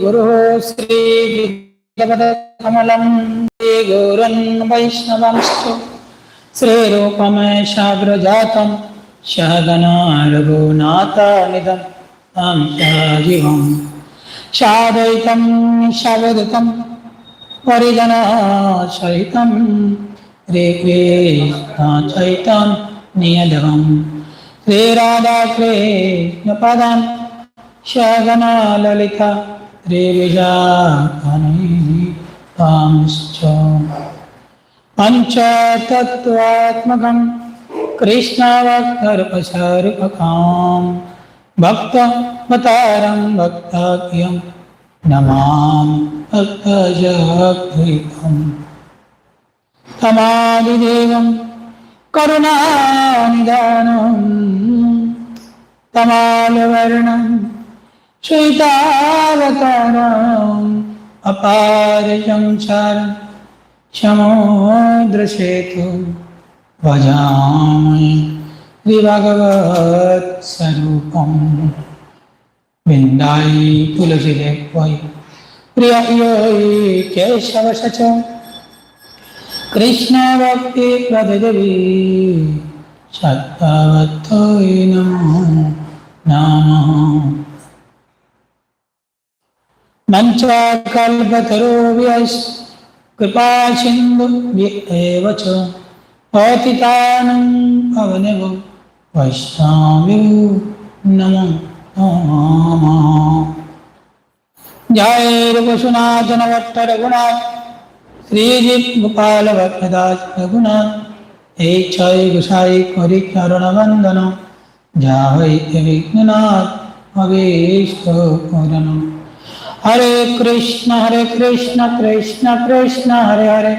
गुरुः श्रीविद्यपदकमलं श्रीगौरन् वैष्णवंश्च श्रीरूपमेशाग्रजातं सहगना रघुनाथानिदं तं शाजीवम् सादयितं सवदितं परिजनसहितं श्रीकृष्णचैतं नियधवम् श्रीराधाकृष्णपदं शगना ललिता देविजानैः तांश्च पञ्चतत्त्वात्मकं कृष्णावक्तर्पशारुपकां नमां भक्तजद्वैतं तमादिदेवं करुणानिदानं तमालवर्णम् সেই অপার সংসার সমুদ্র সেতু ভজামি ভগবত স্বরূপম বিন্দাই তুলসী দেবৈ প্রিয় কেশব সচ কৃষ্ণ ভক্তি প্রদেবী সত্যবত্তৈ मञ्चाकल्पतरुभ्यश्च कृपासिन्धुभ्य एव च पतितानं पवनेभ्यो वैष्णवेभ्यो नमो नमः जय रघुनाथनवट्टरघुणाथ श्रीजिगोपालभट्टदास रघुनाथ हे क्षय गुसाई करिचरणवन्दन जा वै विघ्ननाथ अवेष्टपूरणम् চরণ বন্দন যা হইতে বিঘ্ননাথ অবেষ্ট করণ হরে কৃষ্ণ হরে কৃষ্ণ কৃষ্ণ কৃষ্ণ হরে হরে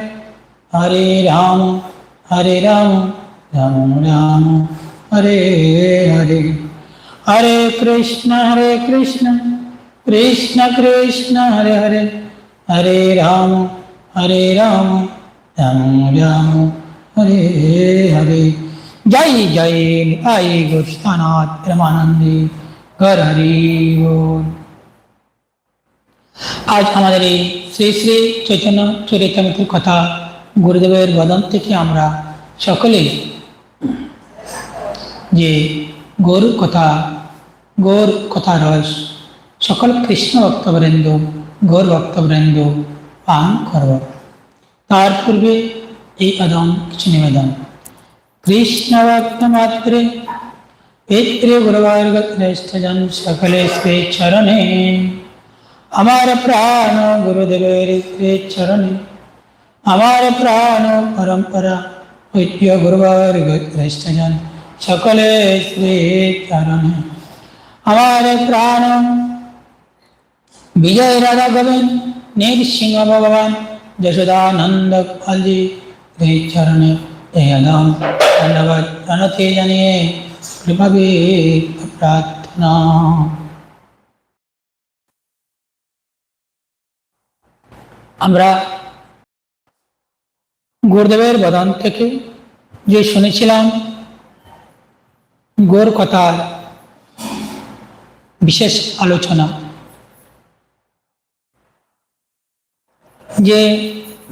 হরে রাম হরে রাম রাম রাম হরে হরে হরে কৃষ্ণ হরে কৃষ্ণ কৃষ্ণ কৃষ্ণ হরে হরে হরে রাম হরে রাম রাম রাম হরে হরে জয় জয় আই গোস্থানাথ প্রেমানন্দে ঘর হরি বল আজ আমাদের এই শ্রী শ্রী চৈতন্য চরিতামিতের কথা গুরুদেবের বদন থেকে আমরা সকলেই যে গৌর কথা গৌর কথা রস, সকল কৃষ্ণ ভক্তবৃন্দ, গৌর ভক্তবৃন্দ পান করব। তার পূর্বে এই আদম কিছু নিবেদন। কৃষ্ণ ভক্ত মাত্রে পিতৃ শ্রেষ্ঠজন সকলে শ্রী চরণে আমার প্রাণ গুরুদেবের শ্রী চরণে আমার প্রাণ পরম্পরা ঐক্য গুরুবর্গ শ্রেষ্ঠজন সকলে শ্রী চরণে আমার প্রাণ বিজয় রাধা গোবিন্দ, নৃসিংহ ভগবান, যশোদানন্দ কালী এই চরণে আদম ধন্যবাদ জানিয়ে কৃপাবে প্রার্থনা। আমরা গুরুদেবের বদন থেকে যে শুনেছিলাম গোর কথার বিশেষ আলোচনা, যে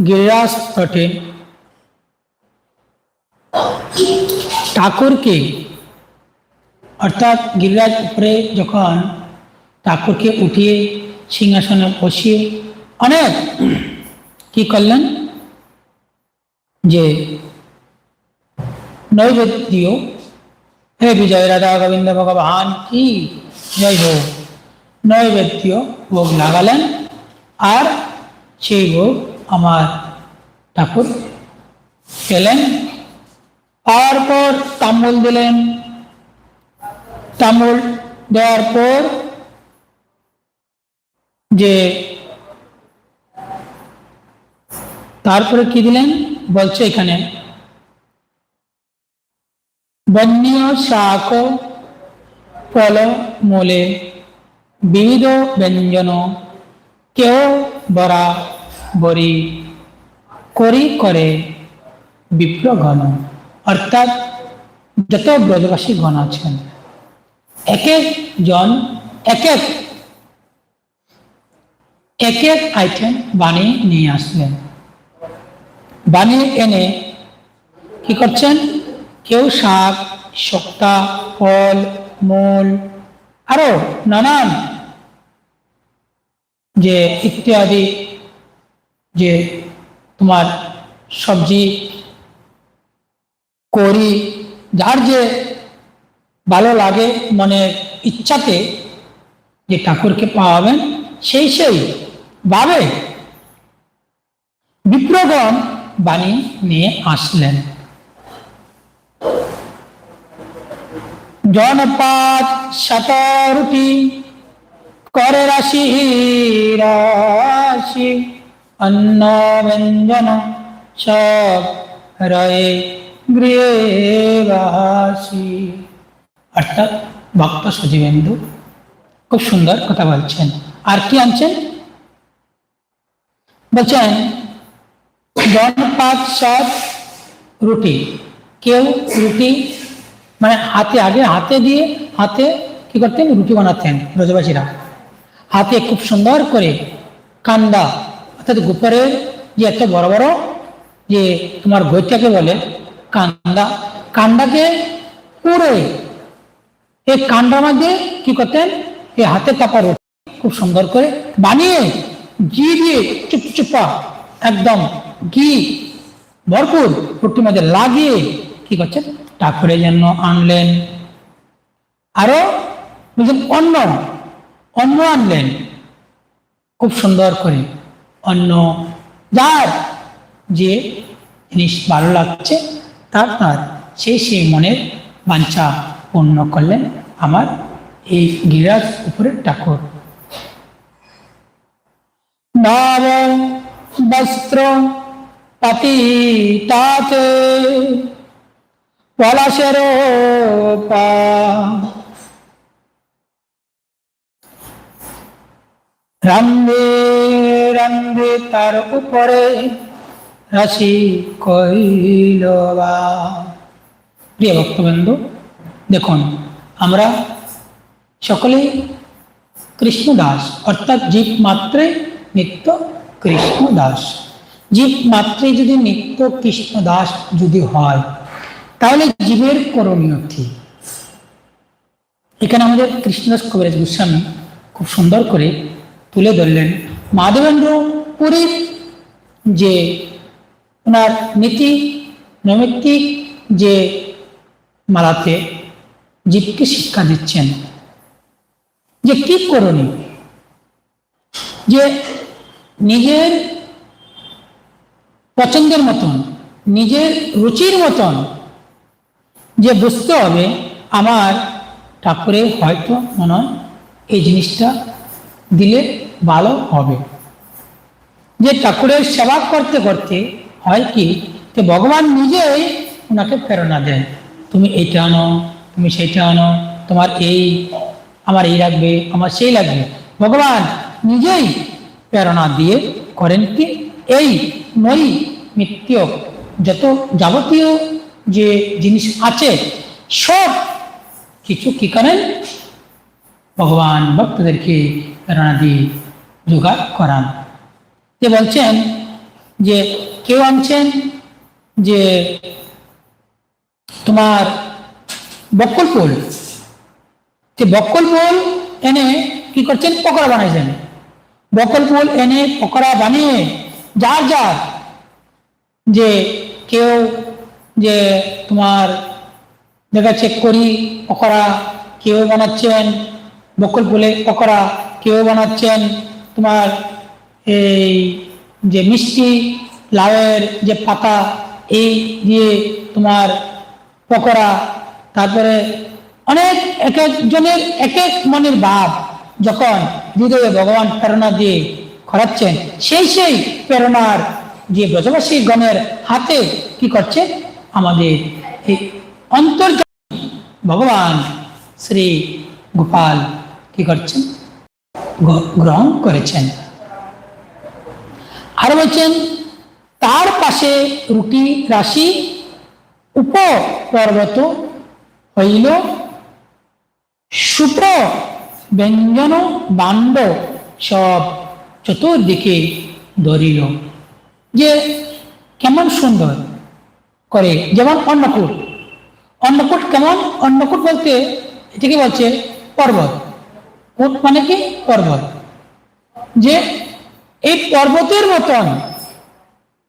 গিরিরাজ তটে ঠাকুরকে, অর্থাৎ গিরিরাজ উপরে যখন ঠাকুরকে উঠিয়ে সিংহাসনে বসিয়ে অনেক। কি করলেন? যে নৈবেদ্য। হে বিজয় রাধা গোবিন্দ ভগবান, কি? জয় হোক নৈবেদ্য ভোগ লাগালেন। আর সেই ভোগ আমার ঠাকুর পেলেন। তারপর তামুল দিলেন। তামুল দেওয়ার পর যে তারপরে কি দিলেন? বলছে এখানে বন্য শাক ফল মূলে বিবিধ ব্যঞ্জন কেউ বরা বরি করি করে বিপ্রগণ অর্থাৎ যত ব্রজবাসী গণ আছেন এক এক জন এক এক এক এক আইটেম বানিয়ে নিয়ে আসলেন। বানিয়ে এনে কি করছেন? কেউ শাক, শক্তা, ফল, মূল, আরও নানান যে ইত্যাদি যে তোমার সবজি করি যার যে ভালো লাগে, মনের ইচ্ছাতে যে ঠাকুরকে পাওয়াবেন, সেই সেই ভাবে বিপ্রগণ বাণী নিয়ে আসলেন। জনপাত শতরুটি করে রাশি রাশি, অন্ন, ব্যঞ্জন সব রয়ে গৃহবাসী অর্থাৎ ভক্ত সজীবেন্দু খুব সুন্দর কথা বলছেন। আর কি আনছেন? বলছেন জনপাত সব রুটি। কেউ রুটি মানে হাতে আগে হাতে দিয়ে হাতে কি করতেন? রুটি বানাতেন ব্রজবাসীরা। হাতে খুব সুন্দর করে কান্দা, অর্থাৎ গোপরের যে এত বড় বড় যে তোমার গৈটাকে বলে কান্দা, কান্দাকে পুরো এই কান্ডার মধ্যে কি করতেন? এই হাতে চাপা রুটি খুব সুন্দর করে বানিয়ে দিয়ে চুপচুপা একদম ঘি ভরপুর। রুটির মধ্যে লাগিয়ে কি করছেন? ঠাকুরের জন্য আনলেন। আরও বলছেন অন্ন অন্ন আনলেন। খুব সুন্দর করে অন্য যার যে জিনিস ভালো লাগছে, তার তার সেই সেই মনের বাঞ্ছা পূর্ণ করলেন আমার এই গিরাজ উপরে ঠাকুর। নব বস্ত্র পতিতাতে পলাশের রান্ধে রান্ধে তার উপরে রাশি কইল প্রিয় ভক্তবন্ধু দেখুন, আমরা সকলেই কৃষ্ণদাস, অর্থাৎ জীব মাত্রে নিত্য কৃষ্ণ দাস। জীব মাত্রে যদি নিত্য কৃষ্ণ দাস যদি হয়, তাহলে জীবের করণীয় কি? এখানে আমাদের কৃষ্ণদাস কবিরাজ গোস্বামী খুব সুন্দর করে তুলে ধরলেন। মাধবেন্দ্র পুরীর যে ওনার নীতি নৈমিত্তিক, যে মালাতে জীবকে শিক্ষা দিচ্ছেন, যে কি করণীয়? যে নিজের পছন্দের মতন, নিজের রুচির মতন যে বুঝতে হবে আমার ঠাকুরের হয়তো মনে হয় এই জিনিসটা দিলে ভালো হবে। যে ঠাকুরের সেবা করতে করতে হয় কি, যে ভগবান নিজেই ওনাকে প্রেরণা দেন। তুমি এইটা আনো, তুমি সেইটা আনো, তোমার এই, আমার এই লাগবে, আমার সেই লাগবে। ভগবান নিজেই প্রেরণা দিয়ে করেন কি? এই নই নিত্য যত যাবতীয় যে জিনিস আছে, সব কিছু কি করেন? ভগবান ভক্তদেরকে প্রেরণা দিয়ে জোগাড় করান। যে বলছেন যে, কেউ আনছেন যে তোমার বক্কল ফুল যে বক্কল ফুল এনে কি করছেন? পকোড়া বানাইছেন। বকল ফুল এনে পকোড়া বানিয়ে, যার যার যে কেউ যে তোমার দেখাচ্ছে করি পকোড়া কেউ বানাচ্ছেন বকল ফুলের পকোড়া কেউ বানাচ্ছেন, তোমার এই যে মিষ্টি, লাউয়ের যে পাতা, এই দিয়ে তোমার পকোড়া তারপরে অনেক এক একজনের এক এক মনের ভাব। যখন হৃদয়ে ভগবান প্রেরণা দিয়ে করাচ্ছেন সেই সেই প্রেরণার যে ব্রজবাসী গণের হাতে কি করছে? আমাদের এই অন্তর ভগবান শ্রী গোপাল কি করছেন? গ্রহণ করেছেন। আর বলছেন, তার পাশে রুটি রাশি উপ পর্বত হইল সুপ ব্যঞ্জন বাণ্ড সব চতুর্দিকে ধরিল। যে কেমন সুন্দর করে যেমন অন্নকূট। অন্নকূট কেমন? অন্নকূট বলতে এটাকে বলছে পর্বত। কূট মানে কি? পর্বত। যে এই পর্বতের মতন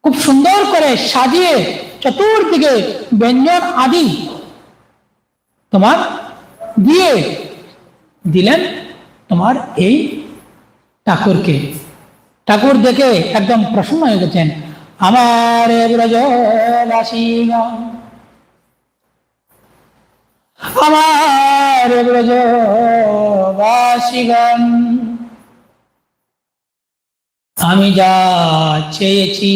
খুব সুন্দর করে সাজিয়ে চতুর্দিকে ব্যঞ্জন আদি তোমার দিয়ে দিলেন তোমার এই ঠাকুরকে। ঠাকুর দেখে একদম প্রসন্ন হয়ে গেছেন। আমার আমার আমি যা চেয়েছি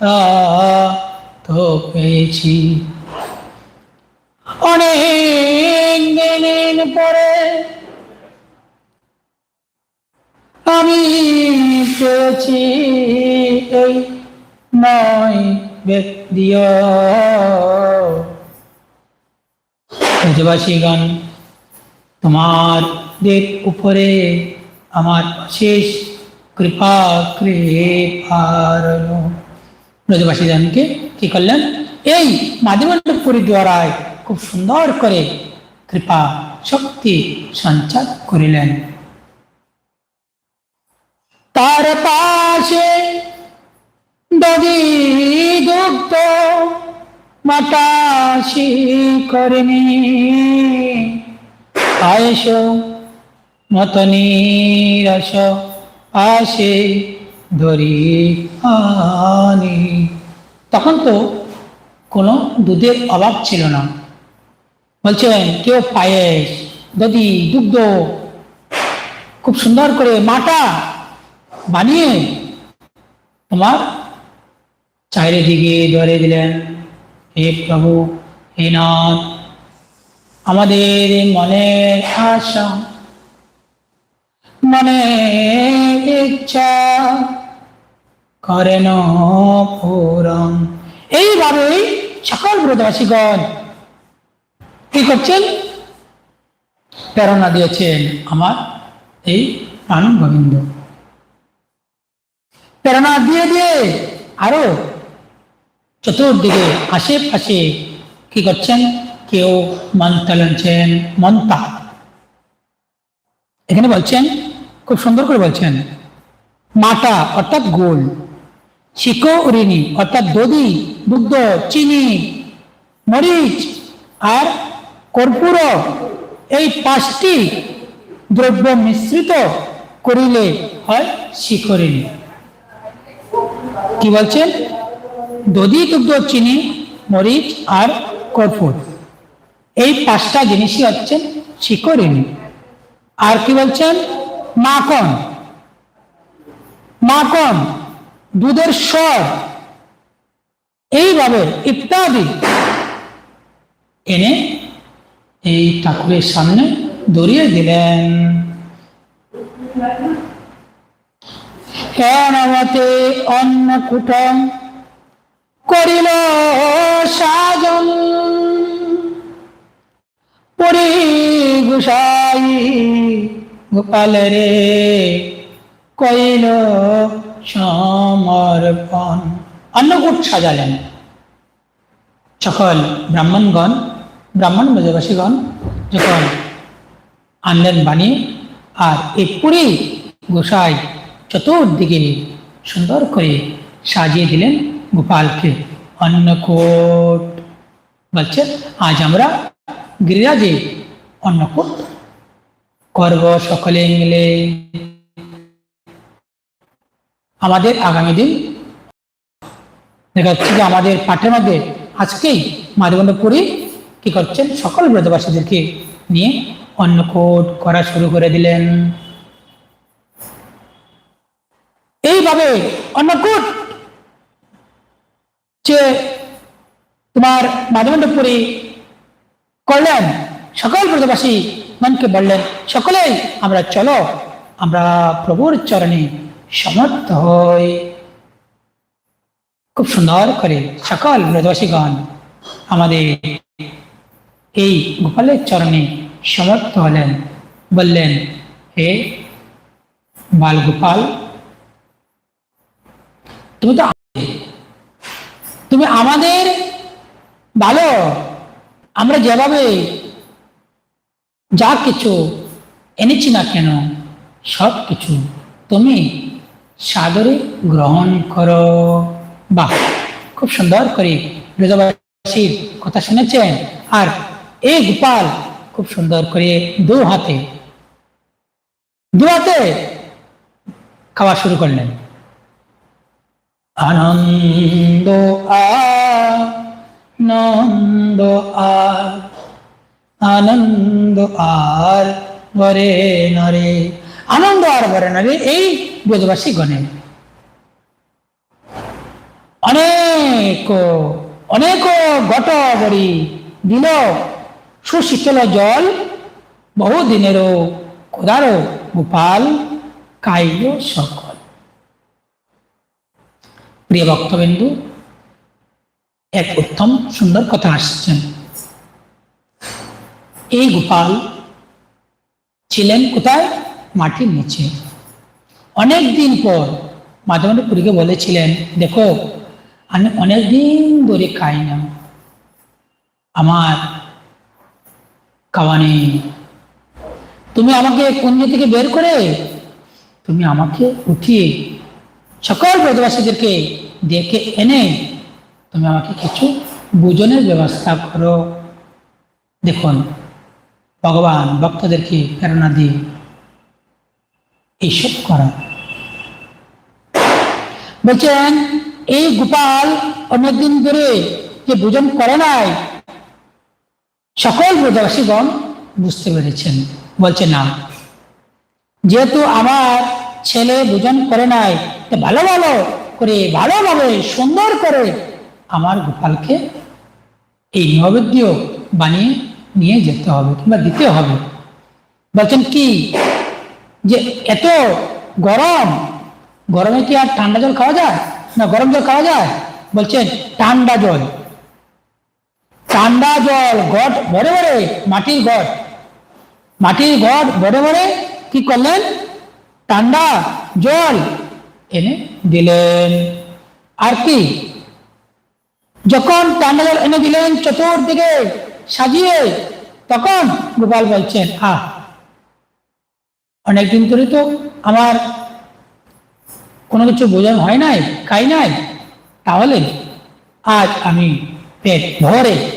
তা তো পেয়েছি। অনেক পেয়েছি এই নয় ব্যক্তিও। ব্রজবাসীগণ তোমাদের উপরে আমার শেষ কৃপা কৃপার ব্রজবাসীগণকে কি করলেন? এই মাধবপুরী দ্বারায় খুব সুন্দর করে কৃপা, শক্তি সঞ্চার করিলেন। তার পাশে দদি দুগ্ধ মাতাশি করেনি আয়েশ মতনি রস আসে ধরি আনি। তখন তো কোনো দুধের অভাব ছিল না। বলছেন কেউ পায়েস, দধি, দুগ্ধ, খুব সুন্দর করে মাটা বানিয়ে তোমার চারিদিকে ধরে দিলেন। হে প্রভু, হে নাথ, আমাদের মনের আশা মনে ইচ্ছা করেন পূরণ। এইভাবেই সকল ব্রতবাসীগণ কি করছেন? প্রেরণা দিয়েছেন আমার এই প্রাণ গোবিন্দ প্রেরণা দিয়ে দিয়ে আরও চতুর্দিকে আশেপাশে কি করছেন? কেউ মন্ত্র লঞ্চেন মন্তা এখানে বলছেন, খুব সুন্দর করে বলছেন, মাটা অর্থাৎ গোল শিকো উরিনি অর্থাৎ দধি, দুগ্ধ, চিনি, মরিচ আর কর্পূর, এই পাঁচটি দ্রব্য মিশ্রিত করিলে হয় শিখরিণী কি বলছেন দধি দুগ্ধ চিনি, মরিচ আর কর্পূর এই পাঁচটা জিনিসই হচ্ছেন শিকরিণী আর কি বলছেন? মাখন। মাখন, দুধের স্বর। এইভাবে ইত্যাদি। এনে এই ঠাকুরের সামনে দড়িয়ে দিলেন। হেনমতে অন্নকূটম করিল সাজন। পরি গুসাই গোপাল রে, কইল সমর্পণ। অন্নকূট সাজালেন সকল ব্রাহ্মণগণ, ব্রাহ্মণ ব্রজবাসীগণ, যখন আনলেন বানিয়ে আর এই পুরী গোসাই চতুর্দিকে সুন্দর করে সাজিয়ে দিলেন গোপালকে। অন্নকূট। বলছে, আজ আমরা গিরিরাজে অন্নকূট করব সকলে মিলে। আমাদের আগামী দিন দেখা যাচ্ছে যে আমাদের পাঠের মধ্যে আজকেই মাধবন্দপুরী কি করছেন? সকল ব্রতবাসীদেরকে নিয়ে অন্নকূট করা শুরু করে দিলেন। এইভাবে অন্নকূট যে তোমার মাধবন্দপুরী করলেন, সকল ব্রতবাসী মনকে বললেন, সকলেই, আমরা চলো, আমরা প্রভুর চরণে সমর্থ হই। খুব সুন্দর করে সকল ব্রতবাসীগণ আমাদের এই গোপালের চরণে সমর্থ হলেন, বললেন, হে বালগোপাল তুমি তো তুমি আমাদের ভালো। আমরা যেভাবে যা কিছু এনেছি না কেন, সব কিছু তুমি সাদরে গ্রহণ করো। বাহ, খুব সুন্দর করে ব্রজবাসীর কথা শুনেছেন। আর এই গোপাল খুব সুন্দর করে দু হাতে দু হাতে খাওয়া শুরু করলেন। আনন্দ আনন্দ আর আনন্দ আর বরে নরে, আনন্দ আর বরে নরে এই ব্রজবাসী গণে। অনেক অনেক গট বড়ি দিল, সুশীতল জল বহু দিনেরও খোদারও গোপাল, কাইল সকল প্রিয় ভক্তবিন্দু, এক উত্তম সুন্দর কথা আসছেন। এই গোপাল ছিলেন কোথায়? মাটির নিচে। অনেক দিন পর মাধবী পুরীকে বলেছিলেন, দেখো, আমি অনেক দিন ধরে খাই না। আমার খাওয়া নেই। তুমি আমাকে কুঞ্জ থেকে বের করে, তুমি আমাকে উঠিয়ে সকল ব্রজবাসীদেরকে ডেকে এনে তুমি আমাকে কিছু ভোজনের ব্যবস্থা করো। দেখুন, ভগবান ভক্তদেরকে প্রেরণা দিয়ে এইসব করা। বলছেন, এই গোপাল অনেকদিন ধরে যে ভোজন করে নাই, সকল ব্রজবাসীগণ বুঝতে পেরেছেন। বলছে, না। যেহেতু আমার ছেলে ভোজন করে নাই ভালো ভালো করে, ভালোভাবে, সুন্দর করে আমার গোপালকে এই নৈবেদ্য বানিয়ে নিয়ে যেতে হবে কিংবা দিতে হবে। বলছেন কি? যে এত গরম, গরমে কি আর ঠান্ডা জল খাওয়া যায়? না, গরম জল খাওয়া যায়? বলছেন, ঠান্ডা জল। ঠান্ডা জল, গট ভরে ভরে, মাটির গট। মাটির গট ভরে ভরে কি করলেন? ঠান্ডা জল। এনে দিলেন। আর কি? যখন ঠান্ডা জল এনে দিলেন চতুর্দিকে সাজিয়ে, তখন গোপাল বলছেন, আহ, অনেকদিন ধরে তো আমার কোনো কিছু বোঝানো হয় নাই, খাই নাই। তাহলে আজ আমি পেট ভরে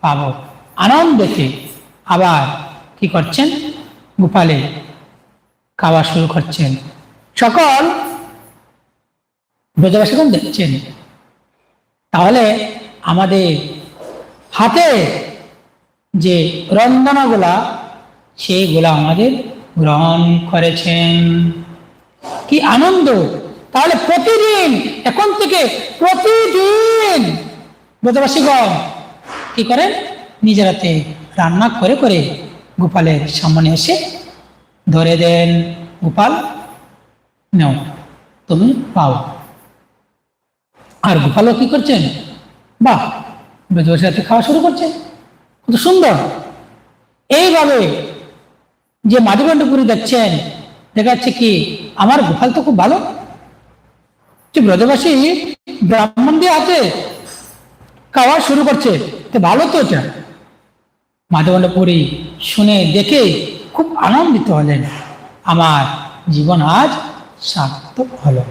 পাব। আনন্দেতে আবার কি করছেন গোপালে খাওয়া শুরু করছেন। সকল ব্রজবাসীগণ দেখছেন। তাহলে আমাদের হাতে যে রন্ধনাগুলা, সেইগুলা আমাদের গ্রহণ করেছেন। কি আনন্দ! তাহলে প্রতিদিন, এখন থেকে প্রতিদিন ব্রজবাসীগণ কি করেন? নিজের হাতে রান্না করে করে গোপালের সামনে এসে ধরে দেন, গোপাল, নেও, তুমি পাও। আর গোপালও কি করছেন? বাহ ব্রজবাসীর হাতে খাওয়া শুরু করছে কত সুন্দর। এইভাবে যে মাধবণ্ডপুরি দেখছেন, দেখা কি, আমার গোপাল তো খুব ভালো। যে ব্রজবাসী ব্রাহ্মণ দিয়ে হাতে খাওয়া শুরু করছে, তো ভালো তো এটা। মাধবণ্ডপুরি শুনে দেখে খুব আনন্দিত হলেন আমার জীবন আজ সার্থক হলো।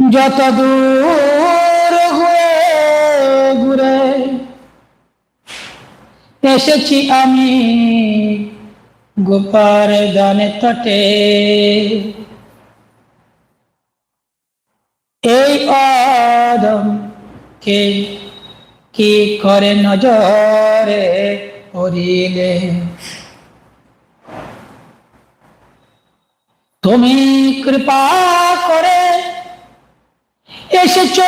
যত দূর ঘুরে এসেছি আমি গোপার গানে তটে। এই অদম কে কি করে নজরে পড়িলে? তুমি কৃপা করে এসেছ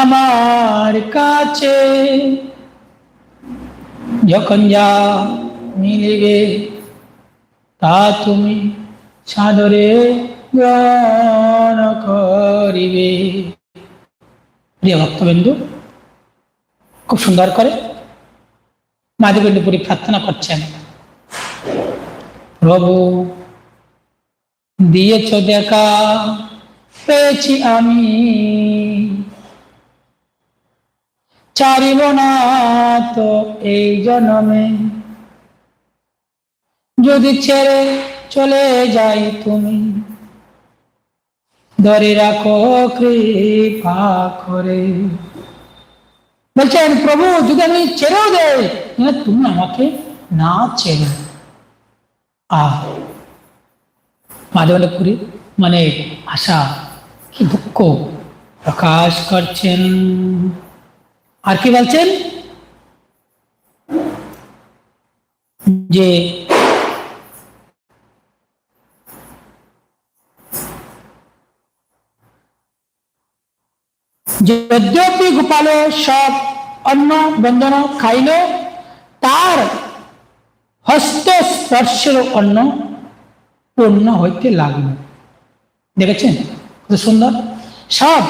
আমার কাছে। যখন যা মিলিবে, তা তুমি সাদরে গ্রহণ করিবে। প্রিয় ভক্তবিন্দু, খুব সুন্দর করে মাধবেন্দ্রপুরী প্রার্থনা করছেন। প্রভু, দিয়েছ দেখা, পেয়েছি আমি। চারিব না তো এই জন্মে। যদি ছেড়ে চলে যাই তুমি ধরে রাখো কৃপা করে। বলছেন, প্রভু যদি আমি ছেড়েও দেয় তুমি আমাকে না ছেড়ে আহ মাধবপুরী মানে আশা কি দুঃখ প্রকাশ করছেন। আর কি বলছেন? যে যদ্যপি গোপাল সব অন্ন বন্দন খাইল তার হস্ত স্পর্শের অন্ন পূর্ণ হইতে লাগল দেখেছেন কত সুন্দর সব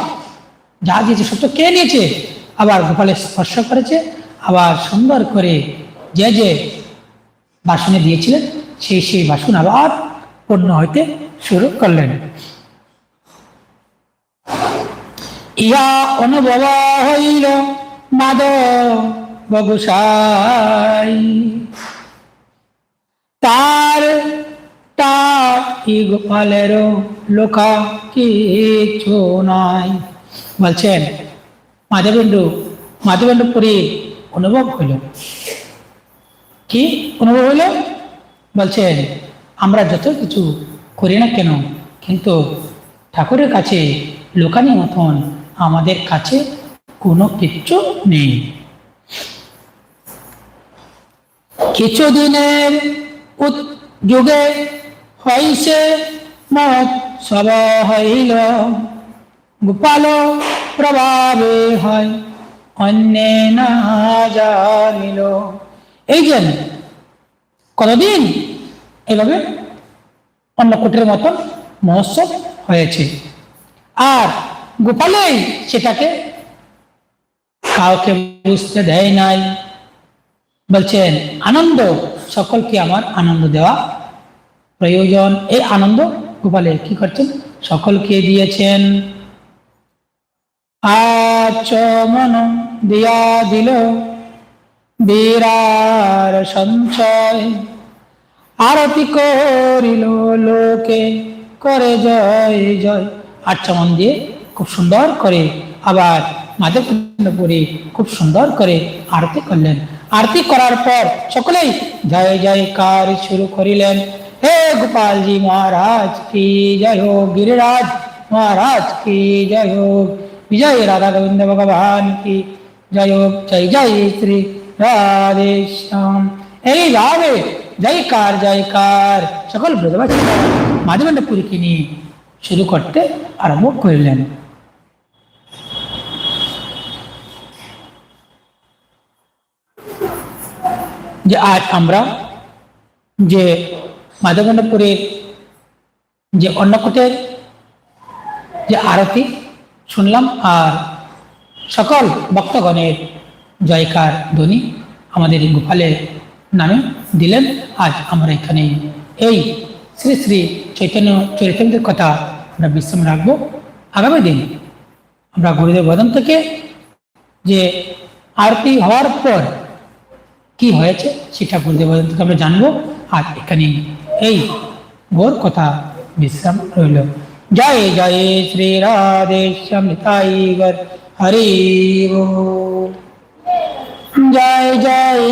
যা দিয়েছে সব তো কে নিয়েছে আবার গোপালের স্পর্শ করেছে, আবার সুন্দর করে যে যে বাসনে দিয়েছিলেন, সেই সেই বাসন আবার পূর্ণ হইতে শুরু করলেন। ইহা অনুভব হইল মাধব বগুসাই তার ই গোপালের লোকা কিছু নাই। বলছেন মাধবেন্দ্র মাধবেন্দ্র পুরী অনুভব হইল। কি অনুভব হইল? বলছেন, আমরা যত কিছু করি না কেন, কিন্তু ঠাকুরের কাছে লোকানি মতন আমাদের কাছে কোনো কিচ্ছু নেই। কিছুদিনের যুগে হইছে মত সব হইল। গোপাল প্রভাবে হয়, অন্যে না জানিল। এই যে, কতদিন এভাবে অন্য অন্নকূটের মতন মহোৎসব হয়েছে? আর গোপালেই সেটাকে কাউকে বুঝতে দেয় নাই। বলছেন, আনন্দ, সকলকে আমার আনন্দ দেওয়া প্রয়োজন। এই আনন্দ গোপালে কি করছেন? সকলকে দিয়েছেন। আচমন দিয়া দিল বীরার সঞ্চয়। আরতি করিল লোকে, করে জয় জয়। আচমন দিয়ে খুব সুন্দর করে আবার মাধব করে খুব সুন্দর করে আরতি করলেন। আরতি করার পর সকলেই জয় জয় কার শুরু করিলেন। হে গোপালজি মহারাজ, কি জয় হোক গিরিরাজ মহারাজ, কি জয় হোক বিজয় রাধা গোবিন্দ ভগবান, কি জয় হোক, জয় জয় শ্রী রাধে শ্যাম এইভাবে জয়কার জয়কার সকল ব্রজবাসী মাধবেন্দ্রপুরীকে নিয়ে শুরু করতে আরম্ভ করিলেন। যে আজ আমরা যে মাধবেন্দ্রপুরের যে অন্নকূটের যে আরতি শুনলাম আর সকল ভক্তগণের জয়কার ধ্বনি আমাদের গোপালের নামে দিলেন। আজ আমরা এখানে এই শ্রী শ্রী চৈতন্য চরিত্রের কথা আমরা বিশ্রাম রাখব। আগামী দিন আমরা গুরুদেব বদন থেকে যে আরতি হওয়ার পর কি হয়েছে সেটা গুরুদেব থেকে আমরা জানব। আর এখানে এই গোর কথা বিশ্রাম রইল। জয় জয় শ্রী রাধে শ্যামিতাই গর, হরি জয় জয়